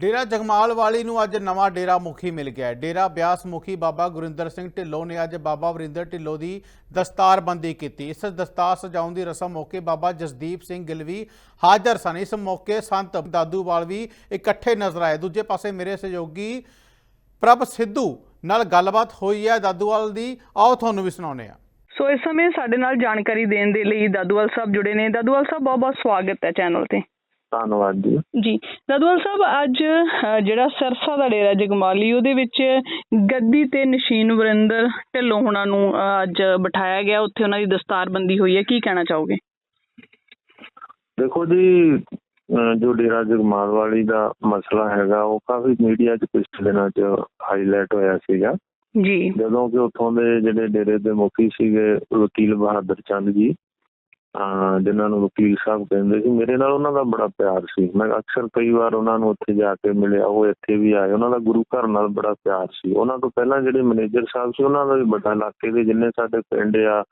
ਡੇਰਾ ਜਗਮਾਲ ਵਾਲੀ ਨੂੰ ਅੱਜ ਨਵਾਂ ਡੇਰਾ ਮੁਖੀ ਮਿਲ ਗਿਆ ਹੈ। ਡੇਰਾ ਬਿਆਸ ਮੁਖੀ ਬਾਬਾ ਗੁਰਿੰਦਰ ਸਿੰਘ ਢਿੱਲੋਂ ਨੇ ਅੱਜ ਬਾਬਾ ਵਰਿੰਦਰ ਢਿੱਲੋਂ ਦੀ ਦਸਤਾਰਬੰਦੀ ਕੀਤੀ। ਇਸ ਦਸਤਾਰ ਸਜਾਉਣ ਦੀ ਰਸਮ ਮੌਕੇ ਬਾਬਾ ਜਸਦੀਪ ਸਿੰਘ ਗਿਲਵੀ ਹਾਜ਼ਰ ਸਨ। ਇਸ ਮੌਕੇ ਸੰਤ ਦਾਦੂਵਾਲ ਵੀ ਇਕੱਠੇ ਨਜ਼ਰ ਆਏ। ਦੂਜੇ ਪਾਸੇ ਮੇਰੇ ਸਹਿਯੋਗੀ ਪ੍ਰਭ ਸਿੱਧੂ ਨਾਲ ਗੱਲਬਾਤ ਹੋਈ ਹੈ। ਦਾਦੂਵਾਲ ਦੀ, ਆਓ ਤੁਹਾਨੂੰ ਵੀ ਸੁਣਾਉਂਦੇ ਹਾਂ। ਸੋ ਇਸ ਸਮੇਂ ਸਾਡੇ ਨਾਲ ਜਾਣਕਾਰੀ ਦੇਣ ਦੇ ਲਈ ਦਾਦੂਵਾਲ ਸਾਹਿਬ ਜੁੜੇ ਨੇ। ਦਾਦੂਵਾਲ ਸਾਹਿਬ ਬਹੁਤ ਬਹੁਤ ਸਵਾਗਤ ਹੈ ਚੈਨਲ ਤੇ। ਧੰਨਵਾਦ ਜੀ। ਜੀ ਦਾਦੂਵਾਲ ਸਾਹਿਬ ਅੱਜ ਜਿਹੜਾ ਸਰਸਾ ਦਾ ਡੇਰਾ ਜਗਮਾਲੀ ਉਹਦੇ ਵਿੱਚ ਗੱਦੀ ਤੇ ਨਸ਼ੀਨ ਵਰਿੰਦਰ ਢਿੱਲੋਂ ਹੁਣਾਂ ਨੂੰ ਅੱਜ ਬਿਠਾਇਆ ਗਿਆ। ਉੱਥੇ ਉਹਨਾਂ ਦੀ ਦਸਤਾਰਬੰਦੀ ਹੋਈ ਹੈ। ਕੀ ਕਹਿਣਾ ਚਾਹੋਗੇ? ਦੇਖੋ ਜੀ ਜੋ ਡੇਰਾ ਜਗਮਾਲ ਵਾਲੀ ਦਾ ਮਸਲਾ ਹੈਗਾ ਉਹ ਕਾਫੀ ਮੀਡੀਆ 'ਚ ਪਿਛਲੇ ਦਿਨਾਂ 'ਚ ਹਾਈਲਾਈਟ ਹੋਇਆ ਸੀਗਾ। ਜੀ। ਜਦੋਂ ਕਿ ਉੱਥੋਂ ਦੇ ਜਿਹੜੇ ਡੇਰੇ ਦੇ ਮੁਖੀ ਸੀਗੇ ਵਕੀਲ ਬਹਾਦਰ ਚੰਦ ਜੀ ਜਿਨ੍ਹਾਂ ਨੂੰ ਵਕੀਲ ਸਾਹਿਬ ਕਹਿੰਦੇ ਸੀ ਮੇਰੇ ਨਾਲ ਉਹਨਾਂ ਦਾ ਬੜਾ ਪਿਆਰ ਸੀ। ਮੈਂ ਅਕਸਰ ਕਈ ਵਾਰ ਉਹਨਾਂ ਨੂੰ ਉੱਥੇ ਜਾ ਕੇ ਮਿਲਿਆ ਉਹ ਇੱਥੇ ਵੀ ਆਏ ਉਹਨਾਂ ਦਾ ਗੁਰੂ ਘਰ ਨਾਲ ਬੜਾ ਪਿਆਰ ਸੀ। ਉਹਨਾਂ ਤੋਂ ਪਹਿਲਾਂ ਜਿਹੜੇ ਮੈਨੇਜਰ ਸਾਹਿਬ ਸੀ ਉਹਨਾਂ ਦਾ ਵੀ ਵੱਡਾ ਇਲਾਕੇ ਦੇ ਜਿੰਨੇ ਸਾਡੇ ਪਿੰਡ ਆ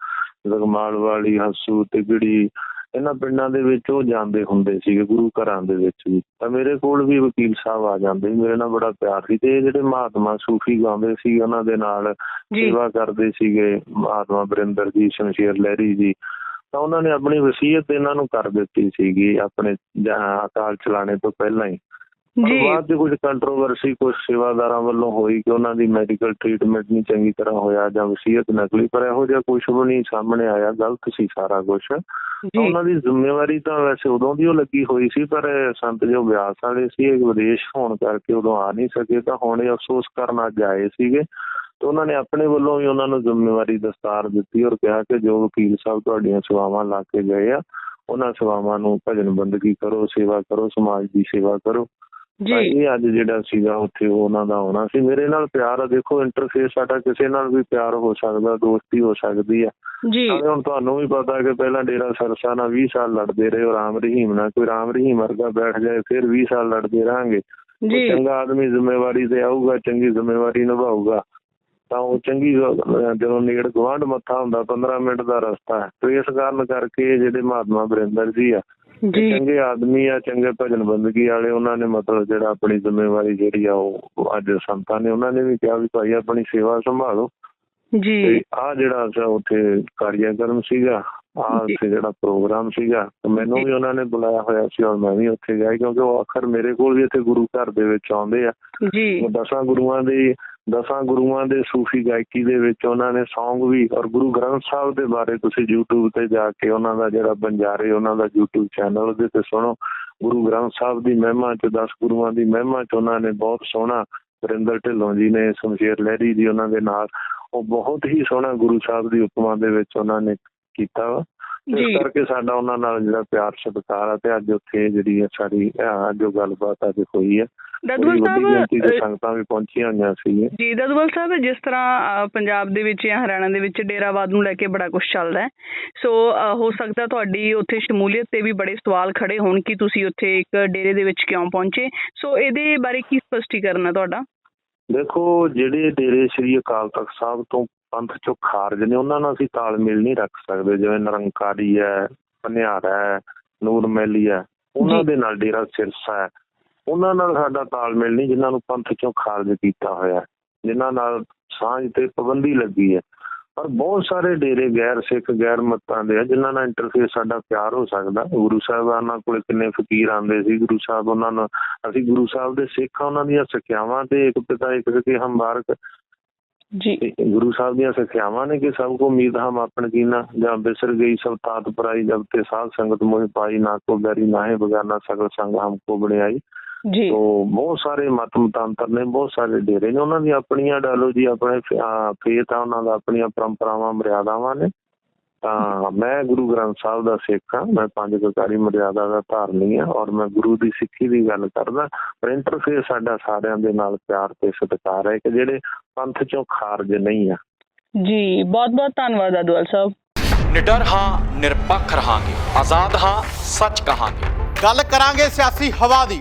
ਜਗਮਾਲ ਵਾਲੀ ਹੰਸੂ ਤਿਗੜੀ ਇਹਨਾਂ ਪਿੰਡਾਂ ਦੇ ਵਿੱਚ ਉਹ ਜਾਂਦੇ ਹੁੰਦੇ ਸੀਗੇ ਗੁਰੂ ਘਰਾਂ ਦੇ ਵਿੱਚ ਵੀ। ਤਾਂ ਮੇਰੇ ਕੋਲ ਵੀ ਵਕੀਲ ਸਾਹਿਬ ਆ ਜਾਂਦੇ ਮੇਰੇ ਨਾਲ ਬੜਾ ਪਿਆਰ ਸੀ। ਤੇ ਜਿਹੜੇ ਮਹਾਤਮਾ ਸੂਫੀ ਗਾਉਂਦੇ ਸੀ ਉਹਨਾਂ ਦੇ ਨਾਲ ਸੇਵਾ ਕਰਦੇ ਸੀਗੇ ਮਹਾਤਮਾ ਬਰਿੰਦਰ ਜੀ ਸ਼ਮਸ਼ੇਰ ਲਹਿਰੀ ਜੀ। ਤਾਂ ਉਹਨਾਂ ਨੇ ਆਪਣੀ ਵਸੀਅਤ ਇਹਨਾਂ ਨੂੰ ਕਰ ਦਿੱਤੀ ਸੀਗੀ ਆਪਣੇ ਅਕਾਲ ਚਲਾਣੇ ਤੋਂ ਪਹਿਲਾਂ ਹੀ। ਜੀ। ਬਾਅਦ ਚ ਕੁਝ ਕੰਟਰੋਵਰਸੀ ਕੁਝ ਸੇਵਾਦਾਰਾਂ ਵੱਲੋਂ ਹੋਈ ਕਿ ਉਹਨਾਂ ਦੀ ਮੈਡੀਕਲ ਟ੍ਰੀਟਮੈਂਟ ਨਹੀਂ ਚੰਗੀ ਤਰ੍ਹਾਂ ਹੋਇਆ ਜਾਂ ਵਸੀਅਤ ਨਕਲੀ ਪਰ ਇਹੋ ਜਿਹਾ ਕੁਝ ਵੀ ਨਹੀਂ ਸਾਹਮਣੇ ਆਇਆ ਗਲਤ ਸੀ ਸਾਰਾ ਕੁਝ। ਉਹਨਾਂ ਦੀ ਜ਼ਿੰਮੇਵਾਰੀ ਤਾਂ ਵੈਸੇ ਉਦੋਂ ਦੀ ਉਹ ਲੱਗੀ ਹੋਈ ਸੀ ਪਰ ਸੰਤ ਜੋ ਵਿਆਸ ਵਾਲੇ ਸੀ ਇਹ ਵਿਦੇਸ਼ ਹੋਣ ਕਰਕੇ ਉਦੋਂ ਆ ਨਹੀਂ ਸਕੇ ਤਾਂ ਹੁਣ ਇਹ ਅਫਸੋਸ ਕਰਨ ਅੱਜ ਆਏ ਸੀਗੇ। ਤੇ ਉਹਨਾਂ ਨੇ ਆਪਣੇ ਵੱਲੋਂ ਵੀ ਉਹਨਾਂ ਨੂੰ ਜ਼ਿੰਮੇਵਾਰੀ ਦਸਤਾਰ ਦਿੱਤੀ ਔਰ ਕਿਹਾ ਕਿ ਜੋ ਵਕੀਲ ਸਾਹਿਬ ਤੁਹਾਡੀਆਂ ਸੇਵਾਵਾਂ ਲਾ ਕੇ ਗਏ ਆ ਉਹਨਾਂ ਸੇਵਾਵਾਂ ਨੂੰ ਭਜਨ ਬੰਦਗੀ ਕਰੋ ਸੇਵਾ ਕਰੋ ਸਮਾਜ ਦੀ ਸੇਵਾ ਕਰੋ। ਜੀ। ਇਹ ਅੱਜ ਜਿਹੜਾ ਸੀਗਾ ਉੱਥੇ ਉਹ ਉਹਨਾਂ ਦਾ ਆਉਣਾ ਸੀ। ਮੇਰੇ ਨਾਲ ਪਿਆਰ ਆ ਦੇਖੋ ਇੰਟਰਫੇਸ ਸਾਡਾ ਕਿਸੇ ਨਾਲ ਵੀ ਪਿਆਰ ਹੋ ਸਕਦਾ ਦੋਸਤੀ ਹੋ ਸਕਦੀ ਆ। ਜੀ। ਹੁਣ ਤੁਹਾਨੂੰ ਵੀ ਪਤਾ ਕਿ ਪਹਿਲਾਂ ਡੇਰਾ ਸਰਸਾ ਨਾਲ 20 ਸਾਲ ਲੜਦੇ ਰਹੇ ਔਰ ਰਾਮ ਰਹੀਮ ਨਾਲ ਕੋਈ ਰਾਮ ਰਹੀਮ ਵਰਗਾ ਬੈਠ ਜਾਏ ਫਿਰ 20 ਸਾਲ ਲੜਦੇ ਰਹਾਂਗੇ। ਜੀ। ਚੰਗਾ ਆਦਮੀ ਜ਼ਿੰਮੇਵਾਰੀ ਤੇ ਆਊਗਾ ਚੰਗੀ ਜ਼ਿੰਮੇਵਾਰੀ ਨਿਭਾਊਗਾ। ਤਾਂ ਉਹ ਚੰਗੀ ਜਦੋਂ ਨੇੜ ਗਵਾਂਢ ਮੱਥਾ ਹੁੰਦਾ 15 ਮਿੰਟ ਦਾ ਰਸਤਾ ਹੈ। ਤੇ ਇਸ ਕਾਰਨ ਕਰਕੇ ਜਿਹੜੇ ਮਹਾਤਮਾ ਬਰਿੰਦਰ ਜੀ ਆ ਜੀ। ਚੰਗੇ ਆਦਮੀ ਆ ਚੰਗੇ ਭਜਨ ਬੰਦਗੀ ਵਾਲੇ ਉਹਨਾਂ ਨੇ ਮਤਲਬ ਜਿਹੜਾ ਆਪਣੀ ਜ਼ਿੰਮੇਵਾਰੀ ਜਿਹੜੀ ਆ ਉਹ ਅੱਜ ਸੰਤਾਂ ਨੇ ਉਹਨਾਂ ਨੇ ਵੀ ਕਿਹਾ ਵੀ ਭਾਈ ਆਪਣੀ ਸੇਵਾ ਸੰਭਾਲੋ। ਜੀ। ਤੇ ਆ ਜਿਹੜਾ ਸੀ ਉੱਥੇ ਕਾਰਜਕਰਮ ਸੀਗਾ ਆ। ਉੱਥੇ ਜਿਹੜਾ ਪ੍ਰੋਗਰਾਮ ਸੀਗਾ ਮੈਨੂੰ ਵੀ ਉਹਨਾਂ ਨੇ ਬੁਲਾਇਆ ਹੋਇਆ ਸੀ ਔਰ ਮੈਂ ਵੀ ਉੱਥੇ ਗਿਆ ਕਿਉਂਕਿ ਉਹ ਆਖਰ ਮੇਰੇ ਕੋਲ ਵੀ ਇੱਥੇ ਗੁਰੂ ਘਰ ਦੇ ਵਿੱਚ ਆਉਂਦੇ ਆ। ਜੀ। ਉਹ ਦਸਾਂ ਗੁਰੂਆਂ ਦੇ ਦਸਾਂ ਗੁਰੂਆਂ ਦੇ ਸੂਫੀ ਗਾਇਕੀ ਦੇ ਵਿੱਚ ਉਹਨਾਂ ਨੇ Song ਵੀ ਔਰ ਗੁਰੂ ਗ੍ਰੰਥ ਸਾਹਿਬ ਦੇ ਬਾਰੇ ਤੁਸੀਂ YouTube ਤੇ ਜਾ ਕੇ ਉਹਨਾਂ ਦਾ ਜਿਹੜਾ ਬੰਜਾਰੇ, ਉਹਨਾਂ ਦਾ YouTube ਚੈਨਲ ਉਹਦੇ ਤੇ ਸੁਣੋ। ਗੁਰੂ ਗ੍ਰੰਥ ਸਾਹਿਬ ਦੀ ਮਹਿਮਾ ਚ 10 ਗੁਰੂਆਂ ਦੀ ਮਹਿਮਾ ਚ ਉਹਨਾਂ ਨੇ ਬਹੁਤ ਸੋਹਣਾ ਵਰਿੰਦਰ ਢਿੱਲੋਂ ਜੀ ਨੇ, ਸ਼ਮਸ਼ੇਰ ਲਹਿਰੀ ਜੀ ਉਹਨਾਂ ਦੇ ਨਾਲ, ਉਹ ਬਹੁਤ ਹੀ ਸੋਹਣਾ ਗੁਰੂ ਸਾਹਿਬ ਦੀ ਉਪਮਾ ਦੇ ਵਿੱਚ ਉਹਨਾਂ ਨੇ ਕੀਤਾ ਵਾ। ਇਸ ਕਰਕੇ ਸਾਡਾ ਉਹਨਾਂ ਨਾਲ ਜਿਹੜਾ ਪਿਆਰ ਸਤਿਕਾਰ ਆ ਤੇ ਅੱਜ ਉੱਥੇ ਜਿਹੜੀ ਇਹ ਸਾਰੀ ਜੋ ਗੱਲਬਾਤ ਅੱਜ ਹੋਈ ਹੈ ਦਾਦੂਵਾਲ ਸਾਹਿਬ ਸੰਗਤਾਂ ਵੀ ਪਹੁੰਚੀਆਂ ਹੋਈਆਂ ਸੀ ਜੀ ਦਾਦੂਵਾਲ ਸਾਹਿਬ ਜਿਸ ਤਰ੍ਹਾਂ ਪੰਜਾਬ ਦੇ ਵਿੱਚ ਜਾਂ ਹਰਿਆਣਾ ਦੇ ਵਿੱਚ ਡੇਰਾਵਾਦ ਨੂੰ ਲੈ ਕੇ ਬੜਾ ਕੁਝ ਚੱਲਦਾ ਹੈ। ਸੋ ਹੋ ਸਕਦਾ ਤੁਹਾਡੀ ਉੱਥੇ ਸ਼ਮੂਲੀਅਤ ਤੇ ਵੀ ਬੜੇ ਸਵਾਲ ਖੜੇ ਹੋਣ ਕਿ ਤੁਸੀਂ ਉੱਥੇ ਇੱਕ ਡੇਰੇ ਦੇ ਵਿੱਚ ਕਿਉਂ ਪਹੁੰਚੇ। ਸੋ ਇਹਦੇ ਬਾਰੇ ਕੀ ਸਪਸ਼ਟੀਕਰਨ ਹੈ ਤੁਹਾਡਾ? ਦੇਖੋ ਜਿਹੜੇ ਡੇਰੇ ਸ੍ਰੀ ਅਕਾਲ ਤਖਤ ਸਾਹਿਬ ਤੋਂ ਪੰਥ ਚੋਂ ਖਾਰਜ ਨੇ ਉਹਨਾਂ ਨਾਲ ਅਸੀਂ ਤਾਲਮੇਲ ਨਹੀਂ ਰੱਖ ਸਕਦੇ ਜਿਵੇਂ ਨਿਰੰਕਾਰੀ ਹੈ ਪਨਿਆਰਾ ਹੈ ਨੂਰ ਮਹਿਲੀ ਹੈ ਉਹਨਾਂ। ਦੇ ਨਾਲ ਡੇਰਾ ਸਿਰਸਾ ਹੈ ਉਹਨਾਂ ਨਾਲ ਸਾਡਾ ਤਾਲਮੇਲ ਨਹੀਂ ਜਿਨ੍ਹਾਂ ਨੂੰ ਪੰਥ ਚੋਂ ਖਾਰਜ ਕੀਤਾ ਹੋਇਆ ਜਿਨ੍ਹਾਂ ਨਾਲ ਸਾਂਝ ਤੇ ਪਾਬੰਦੀ ਲੱਗੀ ਹੈ ਪਰ ਬਹੁਤ ਸਾਰੇ ਡੇਰੇ ਗੈਰ ਸਿੱਖ ਗੈਰ ਮਤਾਂ ਦੇ ਆ ਜਿਨ੍ਹਾਂ ਨਾਲ ਇੰਟਰਫੇਸ ਸਾਡਾ ਪਿਆਰ ਹੋ ਸਕਦਾ। ਗੁਰੂ ਸਾਹਿਬਾਨਾਂ ਕੋਲ ਕਿੰਨੇ ਫਕੀਰ ਆਉਂਦੇ ਸੀ ਗੁਰੂ ਸਾਹਿਬ ਉਹਨਾਂ ਨੂੰ ਅਸੀਂ ਗੁਰੂ ਸਾਹਿਬ ਦੇ ਸਿੱਖ ਆ ਉਹਨਾਂ ਦੀਆਂ ਸਿੱਖਿਆਵਾਂ ਤੇ ਇੱਕ ਪਿਤਾ ਇੱਕ ਸਕੇ ਹਮ ਬਾਰਕ ਜੀ ਗੁਰੂ ਸਾਹਿਬ ਦੀਆਂ ਸਿੱਖਿਆਵਾਂ ਨੇ ਕਿ ਸਭ ਕੋ ਉਮੀਦ ਹਮ ਆਪਣ ਕੀਨਾ ਜਾਂ ਬਿਸਰ ਗਈ ਸਭ ਤਾਤ ਪਰਾਈ ਜਬ ਤੇ ਸਾਧ ਸੰਗਤ ਮੋਹਿ ਪਾਈ ਨਾ ਕੋ ਬੈਰੀ ਨਾਹੇ ਬਗਾਨਾ ਸਗਲ ਸੰਗ ਹਮ ਕੋ ਬਣਾਈ ਜੀ। ਤੋ ਬਹੁਤ ਸਾਰੇ ਮਤ ਮਤਾਂਤਰ ਨੇ ਬਹੁਤ ਸਾਰੇ ਡੇਰੇ ਨੇ। ਉਹਨਾਂ ਦੀ ਆਪਣੀਆਂ ਡਾਇਲੋਜੀ ਆਪਣੇ ਫੇਤ ਆ ਉਹਨਾਂ ਦਾ ਆਪਣੀਆਂ ਪਰੰਪਰਾਵਾਂ ਮਰਿਆਦਾਵਾਂ ਨੇ। ਤਾਂ ਮੈਂ ਗੁਰੂ ਗ੍ਰੰਥ ਸਾਹਿਬ ਦਾ ਸਿੱਖ ਹਾਂ। ਮੈਂ ਪੰਜ ਕਕਾਰੀ ਮਰਿਆਦਾ ਦਾ ਧਾਰਨੀ ਹਾਂ ਔਰ ਮੈਂ ਗੁਰੂ ਦੀ ਸਿੱਖੀ ਦੀ ਗੱਲ ਕਰਦਾ। ਪਰ ਇੰਟਰਫੇਸ ਸਾਡਾ ਸਾਰਿਆਂ ਦੇ ਨਾਲ ਪਿਆਰ ਤੇ ਸਤਿਕਾਰ ਹੈ ਕਿ ਜਿਹੜੇ ਪੰਥ ਚੋਂ ਖਾਰਜ ਨਹੀਂ ਆ। ਜੀ ਬਹੁਤ ਬਹੁਤ ਧੰਨਵਾਦ ਦਾਦੂਵਾਲ ਸਾਹਿਬ। ਨਿਡਰ ਹਾਂ ਨਿਰਪੱਖ ਰਹਾਂਗੇ। ਆਜ਼ਾਦ ਹਾਂ ਸੱਚ ਕਹਾਂਗੇ। ਗੱਲ ਕਰਾਂਗੇ ਸਿਆਸੀ ਹਵਾ ਦੀ।